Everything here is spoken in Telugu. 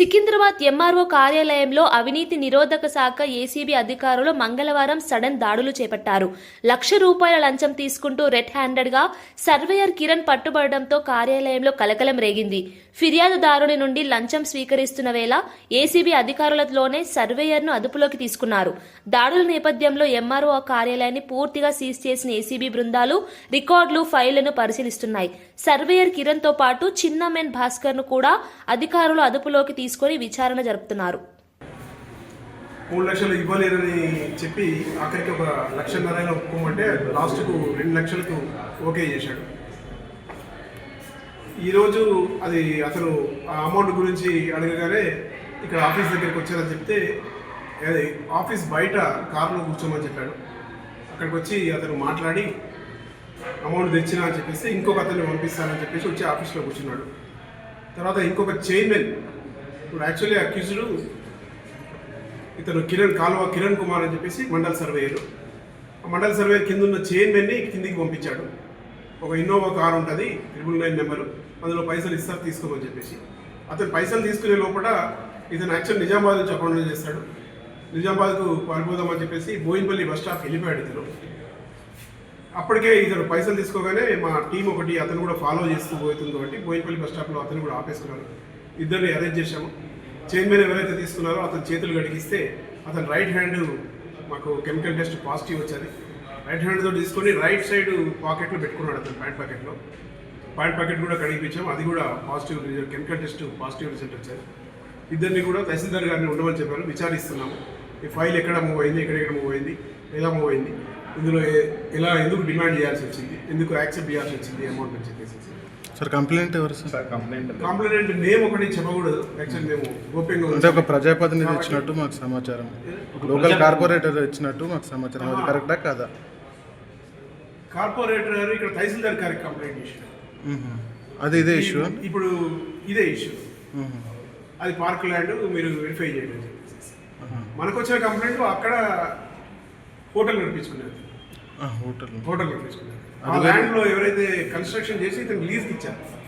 సికింద్రాబాద్ ఎంఆర్ఓ కార్యాలయంలో అవినీతి నిరోధక శాఖ ఏసీబీ అధికారులు మంగళవారం సడన్ దాడులు చేపట్టారు. లక్ష రూపాయల లంచం తీసుకుంటూ రెడ్ హ్యాండెడ్గా సర్వేయర్ కిరణ్ పట్టుబడడంతో కార్యాలయంలో కలకలం రేగింది. ఫిర్యాదుదారుని నుండి లంచం స్వీకరిస్తున్న వేళ ఏసీబీ అధికారులలోనే సర్వేయర్ను అదుపులోకి తీసుకున్నారు. దాడుల నేపథ్యంలో ఎంఆర్ఓ కార్యాలయాన్ని పూర్తిగా సీజ్ చేసిన ఏసీబీ బృందాలు రికార్డులు ఫైళ్ళను పరిశీలిస్తున్నాయి. సర్వేయర్ కిరణ్తో పాటు చిన్నమెన్ భాస్కర్ను కూడా అధికారులు అదుపులోకి తీసుకొని విచారణ జరుపుతున్నారు. మూడు లక్షలు ఇవ్వలేరని చెప్పి ఆఖరికి ఒక లక్షన్నర ఒప్పుకోమంటే లాస్ట్కు రెండు లక్షలకు ఓకే చేశాడు. ఈరోజు అది అతను ఆ అమౌంట్ గురించి అడగగానే ఇక్కడ ఆఫీస్ దగ్గరికి వచ్చారని చెప్తే అది ఆఫీస్ బయట కారులో కూర్చోమని చెప్పాడు. అక్కడికి వచ్చి అతను మాట్లాడి అమౌంట్ తెచ్చినా అని చెప్పేసి ఇంకొక అతన్ని పంపిస్తానని చెప్పేసి వచ్చి ఆఫీస్లో కూర్చున్నాడు. తర్వాత ఇంకొక చైర్మన్ ఇప్పుడు యాక్చువల్లీ అక్యూజ్డ్ ఇతను కిరణ్ కాలువ కిరణ్ కుమార్ అని చెప్పేసి మండల్ సర్వేయర్. ఆ మండల్ సర్వేయర్ కింద ఉన్న చైర్మన్ని కిందికి పంపించాడు. ఒక ఇన్నోవా కార్ ఉంటుంది ట్రిపుల్ నైన్ నెంబరు. అందులో పైసలు ఇస్తారు తీసుకోమని చెప్పేసి. అతను పైసలు తీసుకునే లోపల ఇతను యాక్చువల్ నిజామాబాద్ నుంచి అకౌంట్ చేస్తాడు. నిజామాబాద్కు పారిపోదామని చెప్పేసి బోయిన్పల్లి బస్ స్టాప్ వెళ్ళిపోయాడు ఇతను. అప్పటికే ఇతను పైసలు తీసుకోగానే మా టీం ఒకటి అతను కూడా ఫాలో చేస్తూ పోతుంది కాబట్టి బోయినపల్లి బస్ స్టాప్లో అతను కూడా ఆపేసుకున్నారు ఇద్దరిని అరేంజ్ చేశాము. చైర్మన్ ఎవరైతే తీసుకున్నారో అతను చేతులు గడిగిస్తే అతను రైట్ హ్యాండ్ మాకు కెమికల్ టెస్ట్ పాజిటివ్ వచ్చింది. రైట్ హ్యాండ్తో తీసుకొని రైట్ సైడ్ పాకెట్లో పెట్టుకున్నాడు అతను ప్యాంట్ పాకెట్లో ప్యాంట్ పాకెట్ కూడా కడిగిపించాం. అది కూడా positive result chemical test positive result వచ్చాయి. ఇద్దరిని కూడా తహసీల్దార్ గారిని ఉండమని చెప్పారు. విచారిస్తున్నాము. ఈ ఫైల్ ఎక్కడ మూవ్ అయింది ఎక్కడెక్కడ మూవ్ అయింది ఎలా మూవ్ అయింది? ఇందులో ఎలా ఎందుకు డిమాండ్ చేయాల్సి వచ్చింది? ఎందుకు యాక్సెప్ట్ చేయాల్సి వచ్చింది అమౌంట్ అని చెప్పేసి సార్ కంప్లైంట్ ఎవరు సార్? కంప్లైంట్ కాంప్లిమెంట్ నేమ్ ఒకటి చెప్పకూడదు. యాక్చువల్ మేము గోప్యంగా అంటే ఒక. ప్రజాప్రతినిధి ఇచ్చినట్టు మాకు సమాచారం. ఒక లోకల్ కార్పొరేటర్ ఇచ్చినట్టు మాకు సమాచారం. అది కరెక్టా కాదా? కార్పొరేటర్ గారు ఇక్కడ తహసీల్దార్ గారికి కంప్లైంట్ చేశారు. అది ఇదే ఇష్యూ ఇప్పుడు ఇదే ఇష్యూ అది పార్క్ ల్యాండ్ మీరు వెరిఫై చేయండి. మనకు వచ్చిన కంప్లైంట్ అక్కడ హోటల్ నడిపించుకున్నారు హోటల్. హోటల్ నడిపించుకున్నారు ఆ అది వేరే- ల్యాండ్లో ఎవరైతే కన్స్ట్రక్షన్ చేసి ఇతను లీజ్ ఇచ్చారు.